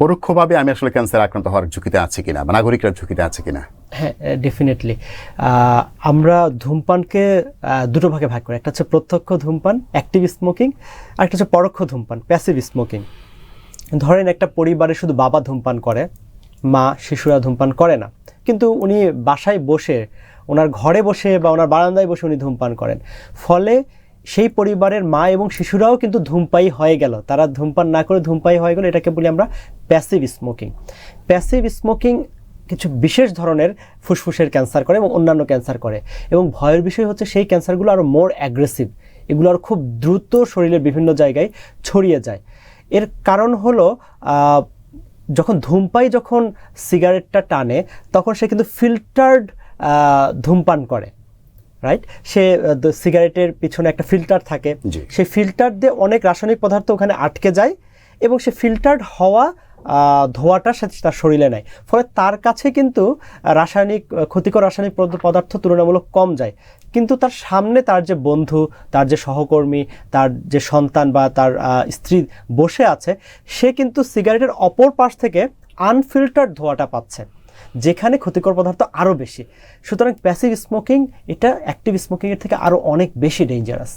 পরোক্ষভাবে আমি আসলে ক্যান্সার আক্রান্ত হওয়ার ঝুঁকিতে আছে কিনা বা নাগরিকরা ঝুঁকিতে আছে কিনা? হ্যাঁ ডেফিনেটলি আমরা ধূমপানকে দুটো ভাগে ভাগ করি। একটা হচ্ছে প্রত্যক্ষ ধূমপান অ্যাক্টিভ স্মোকিং আর একটা হচ্ছে পরোক্ষ ধূমপান প্যাসিভ স্মোকিং ধরেন একটা পরিবারে শুধু বাবা ধূমপান করে, মা, শিশুরা ধূমপান করে না। কিন্তু উনি বাসায় বসে, ওনার ঘরে বসে বা ওনার বারান্দায় বসে উনি ধূমপান করেন। ফলে সেই পরিবারের মা এবং শিশুরাও কিন্তু ধূমপাই হয়ে গেল। তারা ধূমপান না করে ধূমপাই হয়ে গেল, এটাকে বলি আমরা প্যাসিভ স্মোকিং প্যাসিভ স্মোকিং কিছু বিশেষ ধরনের ফুসফুসের ক্যান্সার করে এবং অন্যান্য ক্যান্সার করে। এবং ভয়ের বিষয় হচ্ছে সেই ক্যান্সারগুলো আরও মোর অ্যাগ্রেসিভ এগুলো আরও খুব দ্রুত শরীরের বিভিন্ন জায়গায় ছড়িয়ে যায়। এর কারণ হলো যখন ধূমপাই যখন সিগারেটটা টানে, তখন সে কিন্তু ফিল্টার্ড ধূমপান করে। রাইট সে সিগারেটের পিছনে একটা ফিল্টার থাকে। সেই ফিল্টার দিয়ে অনেক রাসায়নিক পদার্থ ওখানে আটকে যায় এবং সে ফিল্টার্ড হওয়া ধোঁয়াটা সে তার শরীরে নেয়। ফলে তার কাছে কিন্তু রাসায়নিক ক্ষতিকর রাসায়নিক পদার্থ তুলনামূলক কম যায়। কিন্তু তার সামনে তার যে বন্ধু তার যে সহকর্মী তার যে সন্তান বা তার স্ত্রী বসে আছে সে কিন্তু সিগারেটের অপর পাশ থেকে আনফিল্টার্ড ধোঁয়াটা পাচ্ছে। যেখানে ক্ষতিকর পদার্থ আরও বেশি। সুতরাং প্যাসিভ স্মোকিং এটা অ্যাক্টিভ স্মোকিংয়ের থেকে আরও অনেক বেশি ডেঞ্জারাস